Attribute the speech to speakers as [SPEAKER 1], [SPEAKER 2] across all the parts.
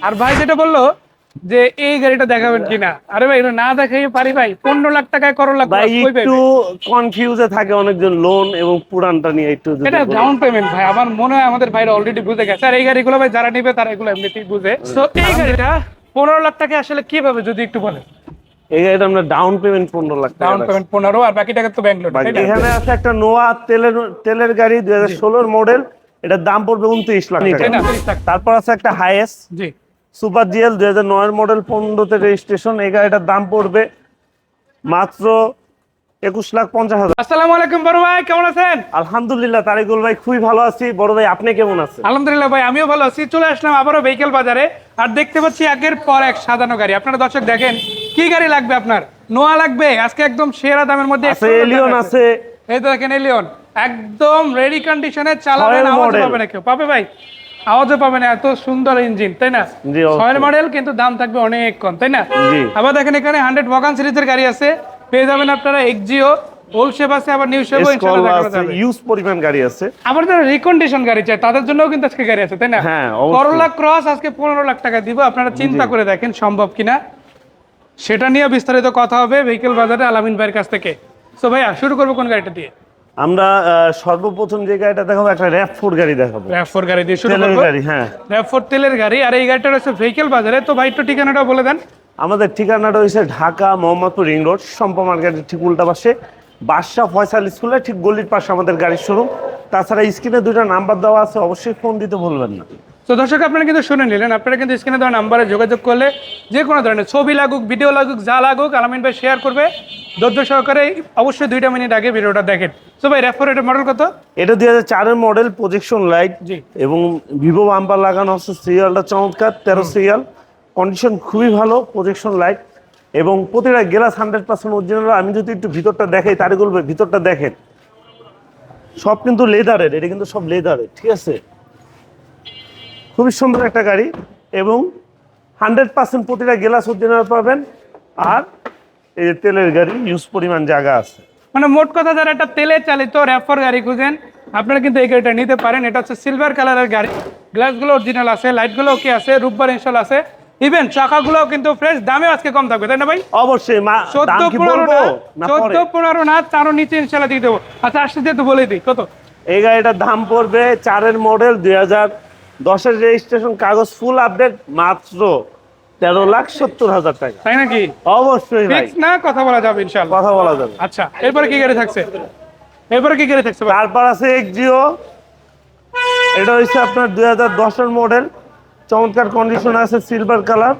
[SPEAKER 1] আর ভাই যেটা বলল যে এই গাড়িটা দেখাবেন কিনা? আরে ভাই এটা না দেখাই পারি ভাই। পনেরো লাখ টাকায়
[SPEAKER 2] ভাই
[SPEAKER 1] ক্রস কই পাইবে?
[SPEAKER 2] একটু কনফিউজে থাকে অনেকজন লোন এবং পুরানটা নিয়ে একটু
[SPEAKER 1] এটা ডাউন পেমেন্ট ভাই আমার মনে হয় আমাদের ভাইরা অলরেডি বুঝে গেছে। আর এই গাড়িগুলো ভাই যারা নিবে তারা এগুলো এমনিতেই বুঝে। তো এই গাড়িটা পনেরো লাখ টাকা আসলে কীভাবে যদি একটু বলেন?
[SPEAKER 2] এই গাড়িটা আমরা ডাউন পেমেন্ট পনেরো লাখ
[SPEAKER 1] ডাউন পেমেন্ট পনেরো আর বাকি টাকা তো ব্যাংক লোন
[SPEAKER 2] এখানে আছে একটা নোয়া তেলের তেলের গাড়ি দুই হাজার ষোলোর মডেল এটার দাম পড়বে উনত্রিশ লাখ টাকা। তারপর আছে একটা হাইএস
[SPEAKER 1] জি।
[SPEAKER 2] সুপার জিএল দুই হাজার নয়ের মডেল পনেরোতে রেজিস্ট্রেশন এই গাড়িটার দাম পড়বে মাত্র একুশ লাখ পঞ্চাশ হাজার।
[SPEAKER 1] আসসালামু আলাইকুম বড় ভাই কেমন আছেন?
[SPEAKER 2] আলহামদুলিল্লাহ তারিকুল ভাই খুবই ভালো আছি। বড় ভাই আপনি কেমন আছেন?
[SPEAKER 1] আলহামদুলিল্লাহ ভাই আমিও ভালো আছি। চলে আসলাম আবারও ভেহিকেল বাজারে। আর দেখতে পাচ্ছি একের পর এক সাজানো গাড়ি। আপনারা দর্শক দেখেন কি গাড়ি লাগবে আপনার? নোয়া লাগবে আজকে একদম সেরা দামের মধ্যে
[SPEAKER 2] আছে এলিয়ন আছে।
[SPEAKER 1] এই তো দেখেন এলিয়ন একদম রেডি কন্ডিশনে চালাবেন আওয়াজ। পাবে না কেউ। পাবে ভাই? আওয়াজও পাবে না এত সুন্দর ইঞ্জিন তাই না? ছয়ের মডেল কিন্তু দাম থাকবে অনেক কম তাই না? আবার দেখেন এখানে হান্ড্রেড ওয়াগান সিরিজের গাড়ি আছে পেয়ে যাবেন আপনারা এক্সিও ওল্ড শেপ আছে আবার নিউ শেপও
[SPEAKER 2] স্কল
[SPEAKER 1] ইনশাআল্লাহ দেখানো
[SPEAKER 2] আছে
[SPEAKER 1] যাবে।
[SPEAKER 2] ইউজ পরিমাণ গাড়ি আছে।
[SPEAKER 1] আবার যারা রিকন্ডিশন গাড়ি চায় তাদের জন্যও কিন্তু আজকে গাড়ি আছে তাই না?
[SPEAKER 2] হ্যাঁ।
[SPEAKER 1] করোলা ক্রস আজকে পনেরো লাখ টাকা দিব আপনারা চিন্তা করে দেখেন সম্ভব কিনা। সেটা নিয়ে বিস্তারিত কথা হবে ভেহিকেল বাজারে আলামিন ভাইয়ের কাছ থেকে। তো ভাইয়া শুরু করব কোন গাড়িটা দিয়ে?
[SPEAKER 2] আমরা সর্বপ্রথম যে গাড়িটা দেখাবো একটা র্যাপ ফোর গাড়ি দেখাবো।
[SPEAKER 1] র্যাপ ফোর গাড়ি দিয়ে শুরু করব।
[SPEAKER 2] গাড়ি হ্যাঁ।
[SPEAKER 1] র্যাপ ফোর তেলের গাড়ি আর এই গাড়িটা রয়েছে ভেহিকেল বাজারে। তো ভাই একটু ঠিকানাটা বলে দেন।
[SPEAKER 2] আমাদের ঠিকানাটা হয়েছে ঢাকা মোহাম্মদপুর রিং রোড সম্পা মার্কেটের ঠিক উল্টা পাশে। বাদশাহ ফয়সাল স্কুলের ঠিক গলির পাশে আমাদের গাড়ির শোরুম তাছাড়া স্ক্রিনে দুইটা নাম্বার দেওয়া আছে অবশ্যই ফোন দিতে ভুলবেন না।
[SPEAKER 1] তো দর্শক আপনারা কিন্তু শুনে নিলেন আপনারা কিন্তু স্ক্রিনে দেওয়া নাম্বারে যোগাযোগ করলে যে কোনো ধরনের ছবি লাগুক ভিডিও লাগুক যা লাগুক আলামিন ভাই শেয়ার করবে। ধৈর্য সহকারে অবশ্যই দুইটা মিনিট আগে ভিডিওটা দেখেন। তো ভাই র্যাভ ফোর এটার মডেল কত?
[SPEAKER 2] এটা দুই হাজার চারের মডেল প্রজেকশন লাইট
[SPEAKER 1] জি।
[SPEAKER 2] এবং ভিভো বাম্পার লাগানো হচ্ছে সিরিয়ালটা চমৎকার তেরো সিরিয়াল কন্ডিশন খুবই ভালো প্রজেকশন লাইট এবং প্রতিটা গ্লাস হান্ড্রেড পার্সেন্ট অরিজিনাল আমি যদি একটু ভিতরটা দেখাই তারে বলবে ভিতরটা দেখেন। সব কিন্তু লেদারের এটা কিন্তু সব লেদারের ঠিক আছে? খুবই সুন্দর একটা গাড়ি এবং হান্ড্রেড পার্সেন্ট প্রতিটা গ্লাস অরিজিনাল পাবেন আর এই তেলের গাড়ি ইউজ পরিমাণ জায়গা আছে।
[SPEAKER 1] মানে মোট কথা যারা একটা তেলে চালিত র্যাফার গাড়ি খুঁজেন আপনারা কিন্তু এই গাড়িটা নিতে পারেন। এটা হচ্ছে সিলভার কালারের গাড়ি। গ্লাসগুলো অরিজিনাল আছে লাইটগুলো ওকে আছে রূপবার ইনস্টল আছে। ইভেন চাকাগুলো কিন্তু ফ্রেশ দামে আজকে কম থাকবে তাই না ভাই?
[SPEAKER 2] অবশ্যই মা
[SPEAKER 1] চোদ্দ পনেরো না চোদ্দ পনেরো না তারও নিচে ইনশাল্লাহ দিয়ে দেবো। আচ্ছা আসতে দিয়ে তো বলে দিই কত?
[SPEAKER 2] এই গাড়িটার দাম পড়বে চারের মডেল দুই হাজার দশের রেজিস্ট্রেশন কাগজ ফুল আপডেট মাত্র তেরো লাখ সত্তর হাজার টাকা।
[SPEAKER 1] তাই নাকি?
[SPEAKER 2] অবশ্যই ভাই।
[SPEAKER 1] না কথা বলা যাবে ইনশাল্লাহ
[SPEAKER 2] কথা বলা যাবে।
[SPEAKER 1] আচ্ছা এরপরে কি গাড়ি থাকছে? এরপরে কি গাড়ি থাকছে?
[SPEAKER 2] তারপর আছে এক্সিও এটা হচ্ছে আপনার দুই হাজার দশের মডেল চমৎকার কন্ডিশন আছে সিলভার কালার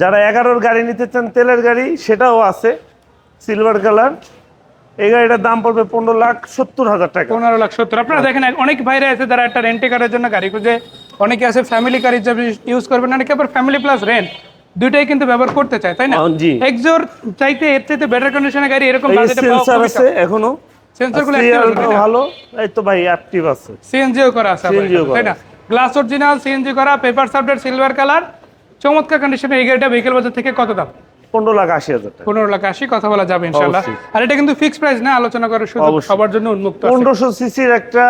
[SPEAKER 2] যারা এগারোর গাড়ি নিতে চান তেলের গাড়ি সেটাও আছে সিলভার কালার এই গাড়িটার দাম পড়বে পনেরো লাখ সত্তর হাজার টাকা।
[SPEAKER 1] পনেরো লাখ সত্তর। আপনারা দেখেন অনেক ভাইরা আছে যারা একটা রেন্টে কারের জন্য গাড়ি খুঁজে। অনেকে আছে ফ্যামিলি কার হিসাবে ইউজ করবেন অনেকে আবার ফ্যামিলি প্লাস রেন্ট দুইটাই কিন্তু ব্যবহার করতে চায় তাই না। এক্সোর চাইতে এর চাইতে বেটার কন্ডিশনের গাড়ি এরকম বাজেটে পাওয়া
[SPEAKER 2] সেন্সার আছে এখনও।
[SPEAKER 1] সেন্সরগুলো
[SPEAKER 2] ভালো এই তো ভাই অ্যাক্টিভ আছে।
[SPEAKER 1] সিএনজিও করা আছে তাই না? গ্লাস অরিজিনাল সিএনজি করা পেপার সাবডেট সিলভার কালার চমৎকার কন্ডিশনের এই গাড়িটা ভেহিকেল বাজার থেকে কত দাম?
[SPEAKER 2] পনেরো লাখ আশি হাজার টাকা।
[SPEAKER 1] পনেরো লাখ আশি কথা বলা যাবে ইনশাল্লাহ আর এটা কিন্তু ফিক্সড প্রাইস না আলোচনা করার সুযোগ সবার জন্য উন্মুক্ত
[SPEAKER 2] পনেরোশো সিসির একটা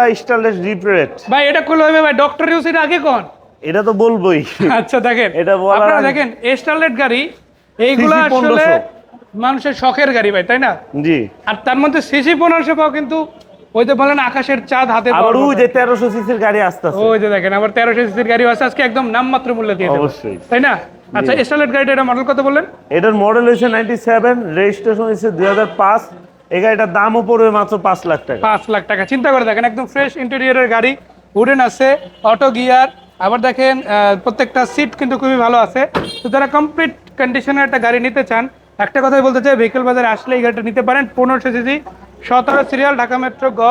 [SPEAKER 2] রিপ্রেট
[SPEAKER 1] ভাই এটা হবে ভাই ডক্টর আগে কোন?
[SPEAKER 2] এটা তো বলবোই।
[SPEAKER 1] আচ্ছা দেখেন।
[SPEAKER 2] এটা
[SPEAKER 1] আপনারা দেখেন স্টারলেট গাড়ি এইগুলো আসলে মানুষের শখের গাড়ি ভাই তাই না?
[SPEAKER 2] জি।
[SPEAKER 1] আর তার মধ্যে সিসি পনেরোশো পাও কিন্তু ওই যে বলেন আকাশের চাঁদ হাতে
[SPEAKER 2] আবার ওই যে তেরোশো সিসির গাড়ি আসতেছে
[SPEAKER 1] ওই যে দেখেন আবার তেরোশো সিসির গাড়ি আছে আজকে একদম নামমাত্র মূল্য দিয়ে দেবো।
[SPEAKER 2] অবশ্যই।
[SPEAKER 1] তাই না? আচ্ছা স্টারলেট গাড়িটা এটা মডেল কত বললেন?
[SPEAKER 2] এটার মডেল হয়েছে নাইনটি সেভেন রেজিস্ট্রেশন হয়েছে দুই হাজার পাঁচ। এই গাড়িটার দামও পড়বে মাত্র পাঁচ লাখ টাকা।
[SPEAKER 1] পাঁচ লাখ টাকা। চিন্তা করে দেখেন একদম ফ্রেশ ইন্টেরিয়রের গাড়ি। উডেন আছে অটো গিয়ার আবার দেখেন প্রত্যেকটা সিট কিন্তু খুবই ভালো আছে। তো যারা কমপ্লিট কন্ডিশনের একটা গাড়ি নিতে চান একটা কথাই বলতে চাই ভেহিকেল বাজারে আসলে এই গাড়িটা নিতে পারেন। পনেরোশো সিসি সতেরো সিরিয়াল ঢাকা মেট্রো গ।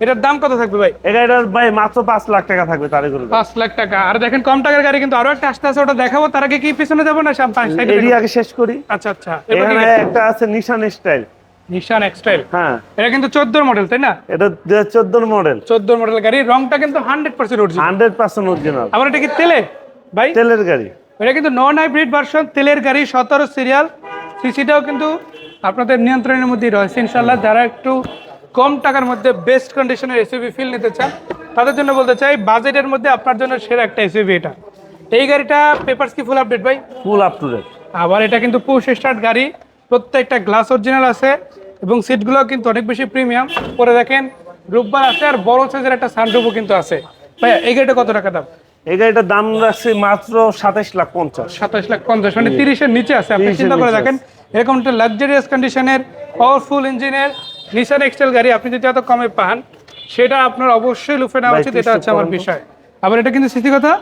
[SPEAKER 1] এটার দাম কত থাকবে ভাই?
[SPEAKER 2] এই গাড়িটার ভাই মাত্র পাঁচ লাখ টাকা থাকবে তার এগুলো।
[SPEAKER 1] পাঁচ লাখ টাকা। আর দেখেন কম টাকার গাড়ি কিন্তু আরও একটা আসতে আছে ওটা দেখাবো। তার আগে কি পিছনে যাব না সাম- পাঁচ সাইডে
[SPEAKER 2] এরই আগে শেষ করি।
[SPEAKER 1] আচ্ছা আচ্ছা।
[SPEAKER 2] এখানে একটা আছে নিশান স্টাইল
[SPEAKER 1] নিশান এক্সটাইল
[SPEAKER 2] হ্যাঁ।
[SPEAKER 1] এটা কিন্তু চোদ্দোর মডেল তাই না?
[SPEAKER 2] এটা দুই হাজার চোদ্দোর মডেল
[SPEAKER 1] চোদ্দোর মডেল গাড়ি। রংটা কিন্তু hundred percent original
[SPEAKER 2] hundred percent original
[SPEAKER 1] আবার এটা কি তেলে? ভাই?
[SPEAKER 2] তেলের গাড়ি।
[SPEAKER 1] এটা কিন্তু নন হাইব্রিড ভার্সন তেলের গাড়ি সতেরো সিরিয়াল সিসিটাও কিন্তু আপনাদের নিয়ন্ত্রণের মধ্যেই রয়েছে ইনশাল্লাহ যারা একটু কম টাকার মধ্যে বেস্ট কন্ডিশনের এসইভি ফিল নিতে চান তাদের জন্য বলতে চাই বাজেটের মধ্যে আপনার জন্য সেরা একটা এসইভি এটা। এই গাড়িটা পেপারস কি ফুল আপডেট ভাই?
[SPEAKER 2] ফুল আপ টু ডেট
[SPEAKER 1] আবার এটা কিন্তু পুশ স্টার্ট গাড়ি প্রত্যেকটা গ্লাস অরিজিনাল আছে এবং সিটগুলো কিন্তু অনেক বেশি প্রিমিয়াম পরে দেখেন রূপবার আছে আর বড় সাইজের একটা সানরুফও কিন্তু আছে। ভাইয়া এই গাড়িটা কত টাকা দাম?
[SPEAKER 2] এই গাড়িটার দাম রাখছি মাত্র সাতাশ লাখ পঞ্চাশ।
[SPEAKER 1] সাতাশ লাখ পঞ্চাশ মানে তিরিশের নিচে আছে আপনি চিন্তা করে দেখেন। এরকম একটা লাক্সারিয়াস কন্ডিশনের পাওয়ারফুল ইঞ্জিনের নিশান এক্সটেল গাড়ি আপনি যদি এত কমে পান সেটা আপনার অবশ্যই লুফে নেওয়া উচিত এটা হচ্ছে আমার বিষয়। আবার এটা কিন্তু স্মৃতি কথা?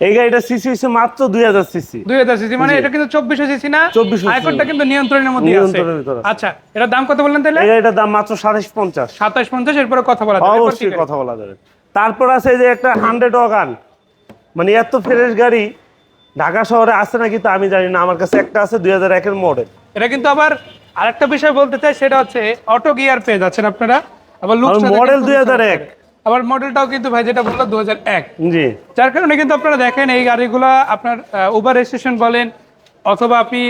[SPEAKER 2] এই গাড়িটা সিসি হচ্ছে মাত্র দুই হাজার সিসি।
[SPEAKER 1] দুই হাজার সিসি মানে এটা কিন্তু চব্বিশশো সিসি না?
[SPEAKER 2] 2400
[SPEAKER 1] আইফোনটা কিন্তু নিয়ন্ত্রণের মধ্যে আছে। আচ্ছা এটার দাম কত বললেন তাহলে?
[SPEAKER 2] এই গাড়িটার দাম মাত্র সাতাইশ পঞ্চাশ।
[SPEAKER 1] সাতাশ পঞ্চাশ এরপরে কথা বলা যাবে।
[SPEAKER 2] অবশ্যই কথা বলা যাবে। তারপর আছে এই যে একটা হান্ড্রেড ওয়াগান মানে এত ফ্রেশ গাড়ি ঢাকা শহরে আছে নাকি তা আমি জানি না আমার কাছে একটা আছে দুই হাজার একের মডেল
[SPEAKER 1] এটা কিন্তু আবার আরেকটা বিষয় বলতে চাই সেটা হচ্ছে অটো গিয়ার পেয়ে যাচ্ছেন আপনারা। আবার লুক
[SPEAKER 2] model 2001
[SPEAKER 1] আবার মডেলটাও কিন্তু ভাই যেটা বলল দু এক।
[SPEAKER 2] জি।
[SPEAKER 1] যার কারণে কিন্তু আপনারা দেখেন এই গাড়িগুলো আপনার উবার রেজিস্ট্রেশন বলেন অথবা আপনি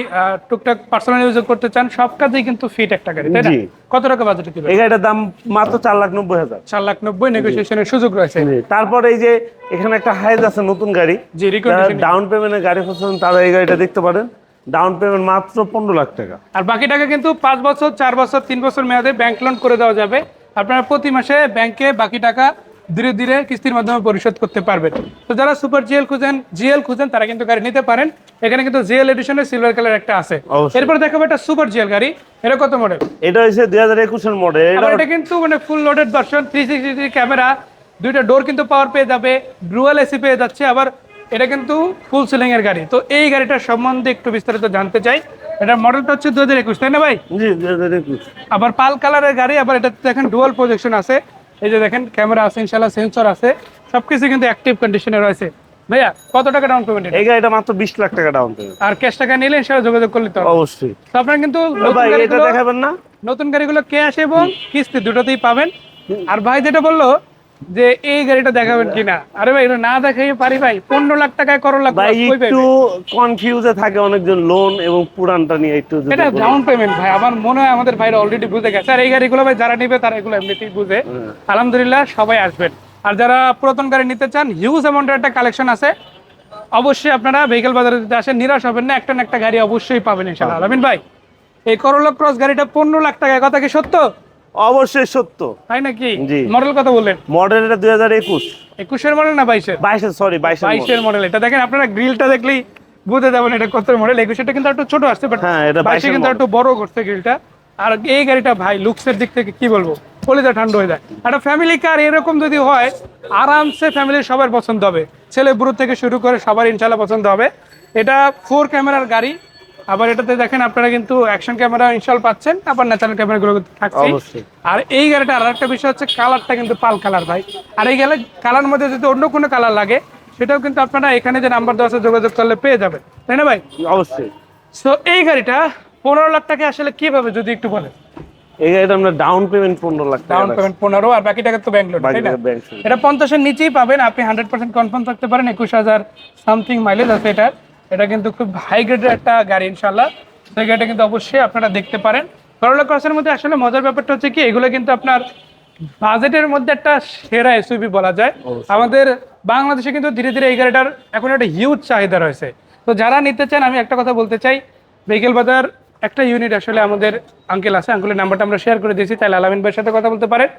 [SPEAKER 1] টুকটাক পার্সোনাল ইউজ করতে চান সব কাজেই কিন্তু ফিট একটা গাড়ি তাই না? কত টাকা বাজেটে দিবেন?
[SPEAKER 2] এই গাড়িটার দাম মাত্র চার লাখ নব্বই হাজার।
[SPEAKER 1] চার লাখ নব্বই নেগোসিয়েশনের সুযোগ রয়েছে।
[SPEAKER 2] তারপর এই যে এখানে একটা হাইজ আছে নতুন গাড়ি।
[SPEAKER 1] রিকন্ডিশন
[SPEAKER 2] ডাউন পেমেন্টের গাড়ি খুঁজছেন তারা এই গাড়িটা দেখতে পারেন। ডাউন পেমেন্ট মাত্র পনেরো লাখ টাকা।
[SPEAKER 1] আর বাকি টাকা কিন্তু পাঁচ বছর চার বছর তিন বছর মেয়াদে ব্যাংক লোন করে দেওয়া যাবে। আপনারা প্রতি মাসে ব্যাংকে বাকি টাকা ধীরে ধীরে কিস্তির মাধ্যমে পরিশোধ করতে পারবেন। তো যারা সুপার জিএল খুঁজেন জিএল খুঁজেন তারা কিন্তু গাড়ি নিতে পারেন। এখানে কিন্তু জিএল এডিশনের সিলভার কালার একটা আছে। এরপর দেখাবো একটা সুপার জিএল গাড়ি। এটা কত মডেল
[SPEAKER 2] এটা হচ্ছে দুই হাজার একুশের মডেল এটা
[SPEAKER 1] এটা কিন্তু মানে full loaded version three sixty camera দুইটা ডোর কিন্তু পাওয়ার পেয়ে যাবে ডুয়াল এসি পেয়ে যাচ্ছে। আবার এটা কিন্তু ফুল সিলিং এর গাড়ি। তো এই গাড়িটার সম্বন্ধে একটু বিস্তারিত জানতে চাই। এটার মডেলটা হচ্ছে দু হাজার একুশ তাই না ভাই?
[SPEAKER 2] জি দুই হাজার একুশ।
[SPEAKER 1] আবার পাল কালারের গাড়ি আবার এটাতে দেখেন ডুয়াল প্রজেকশন আছে। এই যে দেখেন ক্যামেরা আছে ইনশাল্লাহ সেন্সর আছে। সবকিছু কিন্তু অ্যাক্টিভ কন্ডিশনে রয়েছে। ভাইয়া কত টাকা ডাউন পেমেন্ট
[SPEAKER 2] এই গাড়িটা মাত্র বিশ লাখ টাকা ডাউন পেমেন্ট
[SPEAKER 1] আর ক্যাশ টাকা নিলে ইনশাল্লাহ যোগাযোগ করলে তো
[SPEAKER 2] অবশ্যই।
[SPEAKER 1] তো আপনারা কিন্তু
[SPEAKER 2] ভাই এটা দেখাবেন না।
[SPEAKER 1] নতুন গাড়িগুলো ক্যাশ এবং কিস্তি দুটোতেই পাবেন। আর ভাই যেটা বলল যে এই গাড়িটা দেখাবেন কিনা? আরে ভাই না দেখাই পারি ভাই। পনেরো লাখ টাকায় করো লাখ
[SPEAKER 2] ভাই একটু কনফিউজে থাকে অনেকজন লোন এবং পুরানটা নিয়ে একটু
[SPEAKER 1] এটা ডাউন পেমেন্ট ভাই আমার মনে হয় আমাদের ভাইরা অলরেডি বুঝে গেছে। আর এই গাড়িগুলো ভাই যারা নিবে তারা এগুলো এমনিতেই বুঝে। আলহামদুলিল্লাহ সবাই আসবেন। আর যারা পুরাতন গাড়ি নিতে চান হিউজ অ্যামাউন্টের একটা কালেকশন আছে। অবশ্যই আপনারা ভেহিকেল বাজারে যদি আসেন নিরাশ হবেন না একটা না একটা গাড়ি অবশ্যই পাবেন ইনশাআল্লাহ। আলামিন ভাই এই করোলা ক্রস গাড়িটা পনেরো লাখ টাকায় কথা কি সত্য?
[SPEAKER 2] অবশ্যই সত্য।
[SPEAKER 1] তাই নাকি?
[SPEAKER 2] জি।
[SPEAKER 1] মডেল কথা বললেন?
[SPEAKER 2] মডেল এটা দুই হাজার একুশ।
[SPEAKER 1] একুশের মডেল না বাইশের?
[SPEAKER 2] বাইশের সরি বাইশের
[SPEAKER 1] বাইশের মডেল। এটা দেখেন আপনারা গ্রিলটা দেখলেই বুঝে যাবেন এটা কত মডেল। একুশেরটা কিন্তু একটু ছোট আসছে বাট
[SPEAKER 2] হ্যাঁ, এটা
[SPEAKER 1] বাইশে
[SPEAKER 2] 22
[SPEAKER 1] কিন্তু একটু বড় করছে গ্রিলটা আর এই গাড়িটা ভাই লুকসের দিক থেকে কি বলব? কলিজা ঠান্ডা হয়ে যায়। একটা ফ্যামিলি কার এরকম যদি হয় আরামসে ফ্যামিলির সবার পছন্দ হবে। ছেলে বুড়ো থেকে শুরু করে সবার ইনশাল্লাহ পছন্দ হবে। এটা ফোর ক্যামেরার গাড়ি আবার এটাতে দেখেন আপনারা কিন্তু অ্যাকশন ক্যামেরা ইনস্টল পাচ্ছেন আবার ন্যাচারাল ক্যামেরাগুলো থাকছে। আর এই গাড়িটা আর একটা বিষয় হচ্ছে কালারটা কিন্তু পাল কালার ভাই। আর এই গেলে কালার মধ্যে যদি অন্য কোনো কালার লাগে সেটাও কিন্তু আপনারা এখানে যে নাম্বার দেওয়া আছে যোগাযোগ করলে পেয়ে যাবেন। তাই না ভাই?
[SPEAKER 2] অবশ্যই।
[SPEAKER 1] সো এই গাড়িটা পনেরো লাখ টাকা আসলে কীভাবে যদি একটু বলেন?
[SPEAKER 2] এই গাড়িটা আমরা ডাউন পেমেন্ট পনেরো লাখ
[SPEAKER 1] ডাউন পেমেন্ট পনেরো আর বাকি টাকা তো ব্যাংক লোন তাই না। এটা পঞ্চাশের নিচেই পাবেন আপনি হান্ড্রেড পার্সেন্ট কনফার্ম থাকতে পারেন একুশ হাজার সামথিং মাইলেজ আছে এটার। এটা কিন্তু খুব হাই গ্রেডের একটা গাড়ি ইনশাল্লাহ সেই গাড়িটা কিন্তু অবশ্যই আপনারা দেখতে পারেন। করোলা ক্রসের মধ্যে আসলে মজার ব্যাপারটা হচ্ছে কি এগুলো কিন্তু আপনার বাজেটের মধ্যে একটা সেরা এসইউভি বলা যায়। আমাদের বাংলাদেশে কিন্তু ধীরে ধীরে এই গাড়িটার এখন একটা হিউজ চাহিদা রয়েছে। তো যারা নিতে চান আমি একটা কথা বলতে চাই ভেহিকেল বাজার একটা ইউনিট আসলে আমাদের আঙ্কেল আছে আঙ্কেলের নাম্বারটা আমরা শেয়ার করে দিয়েছি তাহলে আলামিন ভাইয়ের সাথে কথা বলতে পারেন।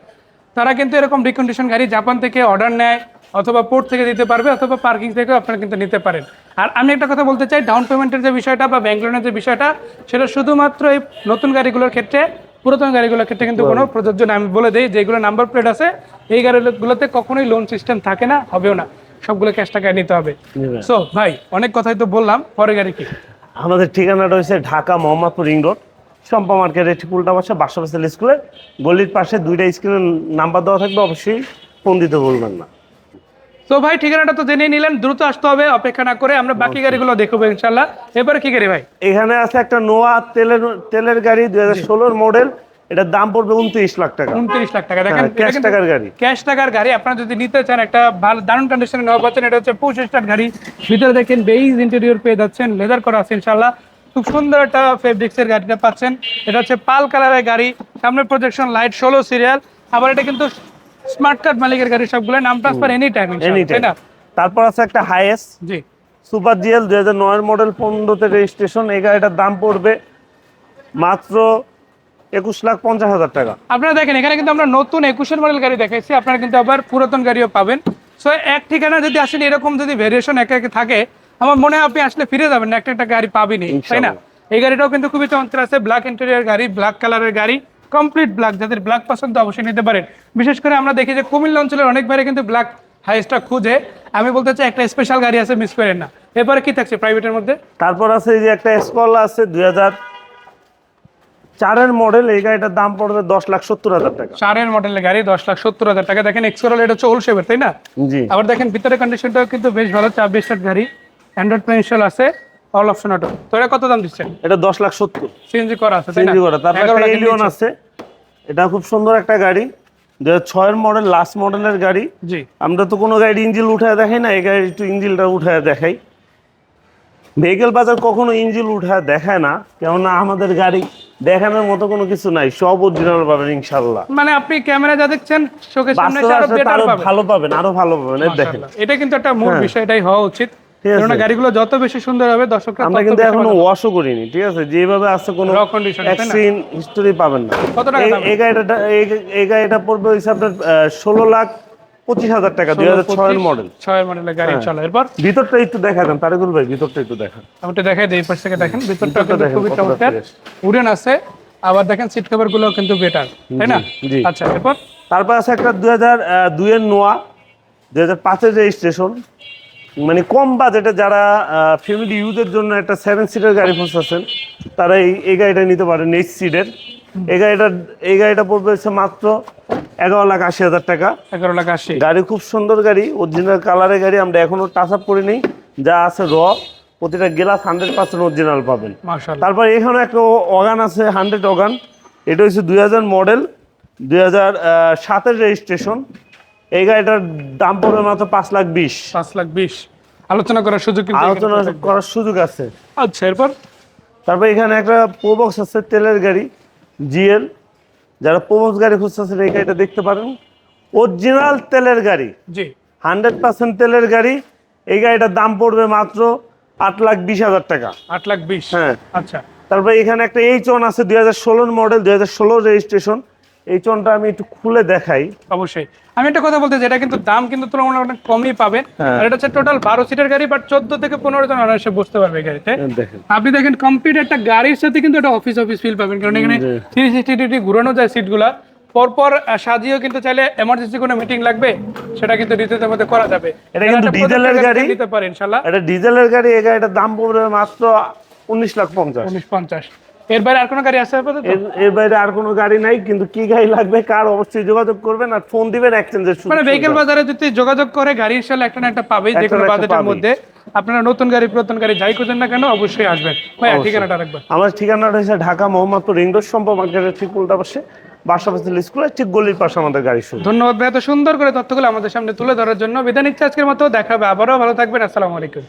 [SPEAKER 1] তারা কিন্তু এরকম রিকন্ডিশন গাড়ি জাপান থেকে অর্ডার নেয়। অথবা পোর্ট থেকে দিতে পারবে অথবা পার্কিং থেকেও আপনারা কিন্তু নিতে পারেন। আর আমি একটা কথা বলতে চাই ডাউন পেমেন্টের যে বিষয়টা বা ব্যাংক লোনের যে বিষয়টা সেটা শুধুমাত্র এই নতুন গাড়িগুলোর ক্ষেত্রে পুরাতন গাড়িগুলোর ক্ষেত্রে কিন্তু কোনো প্রযোজ্য না। আমি বলে দিই যেগুলো নাম্বার প্লেট আছে এই গাড়িগুলোতে কখনোই লোন সিস্টেম থাকে না হবেও না। সবগুলো ক্যাশ টাকায় নিতে হবে। সো ভাই অনেক কথাই তো বললাম পরে গাড়ি কি?
[SPEAKER 2] আমাদের ঠিকানাটা রয়েছে ঢাকা মোহাম্মদপুর রিং রোড শম্পা মার্কেটের ঠিক উল্টা পাশে বাসা বেসেল স্কুলের গলির পাশে দুইটা স্ক্রিনের নাম্বার দেওয়া থাকবে অবশ্যই ফোন দিতে বলবেন না।
[SPEAKER 1] তো ভাই ঠিকানাটা তো জেনে নিলেন দ্রুত আসতে হবে অপেক্ষা না করে আমরা বাকি গাড়িগুলো দেখব ইনশাল্লাহ এবারে কি গাড়ি ভাই?
[SPEAKER 2] এখানে আছে একটা নোয়া তেলের তেলের গাড়ি দুই হাজার মডেল। এটার দাম পড়বে উনত্রিশ লাখ টাকা।
[SPEAKER 1] উনত্রিশ লাখ টাকা। দেখেন
[SPEAKER 2] হ্যাঁ, cash টাকার গাড়ি।
[SPEAKER 1] ক্যাশ টাকার গাড়ি। আপনারা যদি নিতে চান একটা ভালো দারুণ কন্ডিশনে নেওয়া পাচ্ছেন এটা হচ্ছে পুশ স্টার্ট গাড়ি। ভিতরে দেখেন বেইজ ইন্টেরিয়র পেয়ে যাচ্ছেন লেদার করা আছে ইনশাল্লাহ খুব সুন্দর একটা ফেব্রিক্সের গাড়িটা পাচ্ছেন। এটা হচ্ছে পাল কালারের গাড়ি। সামনে প্রজেকশন লাইট ষোলো সিরিয়াল আবার এটা কিন্তু স্মার্ট কার্ড মালিকের গাড়ি সবগুলো নাম ট্রান্সফার এনি টাইম তাই না?
[SPEAKER 2] তারপর আছে একটা হাইয়েস্ট
[SPEAKER 1] জি।
[SPEAKER 2] সুপার জিএল দুই হাজার নয়ের মডেল পনেরোতে রেজিস্ট্রেশন এই গাড়িটার দাম পড়বে মাত্র একুশ লাখ পঞ্চাশ হাজার টাকা।
[SPEAKER 1] আপনারা দেখেন এখানে কিন্তু আমরা নতুন একুশের মডেল গাড়ি দেখাইছি আপনারা কিন্তু আবার পুরাতন গাড়িও পাবেন। সো এক ঠিকানা যদি আসেন এরকম যদি ভেরিয়েশন একে একে থাকে আমার মনে হয় আপনি আসলে ফিরে যাবেন না একটা একটা গাড়ি পাবেনি তাই না? এই গাড়িটাও কিন্তু খুবই চমৎকার আছে ব্ল্যাক ইন্টেরিয়ার গাড়ি ব্ল্যাক কালারের গাড়ি। কমপ্লিট ব্ল্যাক যাদের ব্ল্যাক পছন্দ অবশ্যই নিতে পারেন। বিশেষ করে আমরা দেখি যে কুমিল্লা অঞ্চলের অনেক বাইরে কিন্তু ব্ল্যাক হাইস্টটা খুঁজে। আমি বলতে চাই একটা স্পেশাল গাড়ি আছে মিস করেন না। এরপরে কি থাকছে প্রাইভেটের মধ্যে?
[SPEAKER 2] তারপর আছে এই যে একটা স্কলা আছে দুই হাজার চারের মডেল এই গাড়িটার দাম পড়বে দশ লাখ সত্তর হাজার টাকা।
[SPEAKER 1] চারের মডেলের গাড়ি দশ লাখ সত্তর হাজার টাকা। দেখেন এক্সকোরাল এটা হচ্ছে ওল শেপের তাই না?
[SPEAKER 2] জি।
[SPEAKER 1] আবার দেখেন ভিতরে কন্ডিশনটাও কিন্তু বেশ ভালো চাব্বিশ স্টার গাড়ি। অ্যান্ড্রয়েড পেন্সিল আছে। অল অপশন অটো তো এটা কত দাম দিচ্ছেন?
[SPEAKER 2] এটা দশ লাখ সত্তর।
[SPEAKER 1] সিএনজি করা আছে
[SPEAKER 2] সিএনজি করা। তারপর
[SPEAKER 1] 11
[SPEAKER 2] একটা
[SPEAKER 1] লাখের
[SPEAKER 2] এলিয়ন আছে। এটা খুব সুন্দর একটা গাড়ি। দু হাজার ছয়ের মডেল লাস্ট মডেলের গাড়ি।
[SPEAKER 1] জি।
[SPEAKER 2] আমরা তো কোনো গাড়ি ইঞ্জিল উঠায় দেখাই না এই গাড়ি একটু ইঞ্জিলটা উঠায় দেখাই। ভেহিকেল বাজার কখনো ইঞ্জিল উঠায় দেখায় না কেননা আমাদের গাড়ি দেখানোর মতো কোনো কিছু নাই সব অরিজিনাল পাবেন ইনশাল্লাহ
[SPEAKER 1] মানে আপনি ক্যামেরা যা দেখছেন চোখের সামনে
[SPEAKER 2] আরও
[SPEAKER 1] বেটার পাবেন।
[SPEAKER 2] ভালো পাবেন আরও ভালো পাবেন দেখেন।
[SPEAKER 1] এটা কিন্তু একটা মূল বিষয় এটাই হওয়া উচিত। গাড়িগুলো যত বেশি সুন্দর হবে দর্শকরা
[SPEAKER 2] আমরা কিন্তু
[SPEAKER 1] এখনও
[SPEAKER 2] ওয়াশও করিনি ঠিক আছে? যেভাবে আছে কোনো? অ্যাক্সিডেন্ট হিস্টোরি পাবেন না।
[SPEAKER 1] কত টাকা
[SPEAKER 2] এই- গাড়িটা এই- এই গাড়িটা পড়বে আপনার ষোলো লাখ পঁচিশ হাজার টাকা দুই হাজার ছয়ের মডেল
[SPEAKER 1] ছয়ের মডেলের গাড়ি
[SPEAKER 2] হ্যাঁ।
[SPEAKER 1] চলে। এরপর?
[SPEAKER 2] ভিতরটা একটু দেখা দেন তারেকুল ভাই ভিতরটা একটু দেখান।
[SPEAKER 1] ওটা দেখাই দেই পাশ থেকে দেখেন ভিতরটা খুবই চমৎকার। উডেন আছে আবার দেখেন সিট কভারগুলো কিন্তু বেটার তাই না? আচ্ছা এরপর?
[SPEAKER 2] তারপর আছে একটা দুই হাজার দুইয়ের নোয়া দুই হাজার পাঁচের রেজিস্ট্রেশন মানে কম বাজেটে যারা ফ্যামিলি ইউজের জন্য একটা সেভেন সিটের গাড়ি খুঁজতেছেন তারা এই এই গাড়িটা নিতে পারেন এইট সিটের এই গাড়িটা এই গাড়িটা পড়বে হচ্ছে মাত্র এগারো লাখ আশি হাজার টাকা।
[SPEAKER 1] এগারো লাখ আশি।
[SPEAKER 2] গাড়ি খুব সুন্দর গাড়ি অরিজিনাল কালারের গাড়ি আমরা এখনও টাচ আপ করি করিনি যা আছে র প্রতিটা গ্লাস হান্ড্রেড পার্সেন্ট অরিজিনাল পাবেন। তারপর এখানে একটা অগান আছে হান্ড্রেড অগান। এটা হচ্ছে দুই হাজার মডেল দুই হাজার সাতের রেজিস্ট্রেশন এই গাড়িটার দাম পড়বে মাত্র পাঁচ লাখ বিশ।
[SPEAKER 1] পাঁচ লাখ বিশ। আলোচনা করার সুযোগ
[SPEAKER 2] আলোচনা করার সুযোগ আছে।
[SPEAKER 1] আচ্ছা এরপর?
[SPEAKER 2] তারপর এখানে একটা প্রোবক্স আছে তেলের গাড়ি জিএল। যারা প্রোবক্স গাড়ি খুঁজতেছেন এই গাড়িটা দেখতে পারেন। অরিজিনাল তেলের গাড়ি।
[SPEAKER 1] জি।
[SPEAKER 2] হান্ড্রেড পার্সেন্ট তেলের গাড়ি। এই গাড়িটার দাম পড়বে মাত্র আট লাখ বিশ হাজার টাকা।
[SPEAKER 1] আট লাখ বিশ।
[SPEAKER 2] হ্যাঁ।
[SPEAKER 1] আচ্ছা।
[SPEAKER 2] তারপরে এখানে একটা এইচ ওয়ান আছে দুই হাজার ষোলোর মডেল দুই হাজার ষোলোর রেজিস্ট্রেশন এইচ ওয়ানটা আমি একটু খুলে দেখাই।
[SPEAKER 1] অবশ্যই। আমি একটা কথা বলতে এটা কিন্তু দাম কিন্তু তুলনামূলক অনেক কমই পাবেন।
[SPEAKER 2] হ্যাঁ।
[SPEAKER 1] আর এটা হচ্ছে টোটাল বারো সিটের গাড়ি বাট চোদ্দ থেকে পনেরো জন অনায়াসে বসতে পারবে গাড়িতে।
[SPEAKER 2] দেখেন।
[SPEAKER 1] আপনি দেখেন কমপ্লিট একটা গাড়ির সাথে কিন্তু একটা অফিস অফিস ফিল পাবেন কারণ এখানে থ্রি সিক্সটি ডিগ্রি ঘুরানো যায় সিটগুলা পরপর সাজিয়েও কিন্তু চাইলে এমার্জেন্সি কোনো মিটিং লাগবে সেটা কিন্তু ঋতুদের মধ্যে করা যাবে।
[SPEAKER 2] এটা কিন্তু ডিজেলের গাড়ি।
[SPEAKER 1] নিতে পারেন ইনশাল্লাহ
[SPEAKER 2] এটা ডিজেলের গাড়ি এই গাড়িটার দাম পড়বে মাত্র উনিশ লাখ পঞ্চাশ।
[SPEAKER 1] উনিশ পঞ্চাশ। এর বাইরে আর কোনো গাড়ি আছে
[SPEAKER 2] এর বাইরে আর কোনো গাড়ি নাই কিন্তু কি গাড়ি লাগবে কার অবশ্যই যোগাযোগ করবেন আর ফোন দিবেন এক্সচেঞ্জের সুযোগ
[SPEAKER 1] মানে ভেহিকেল বাজারে যদি যোগাযোগ করে গাড়ি ইনশাল্লাহ একটা না একটা পাবেই যে কোনো বাজেটের মধ্যে। আপনারা নতুন গাড়ি পুরাতন গাড়ি যাই খুঁজেন না কেন অবশ্যই আসবেন। ভাই ঠিকানাটা রাখবেন
[SPEAKER 2] আমার ঠিকানাটা হচ্ছে ঢাকা মোহাম্মদপুর রিং রোড সম্ভব মার্কেটের ঠিক উল্টা পাশে। স্কুলের ঠিক গলির পাশে আমাদের গাড়ি শুরু।
[SPEAKER 1] ধন্যবাদ ভাই এত সুন্দর করে তথ্যগুলো আমাদের সামনে তুলে ধরার জন্য। বিধান ইচ্ছা আজকের মতো দেখাবে আবারও। ভালো থাকবেন আসসালামু আলাইকুম।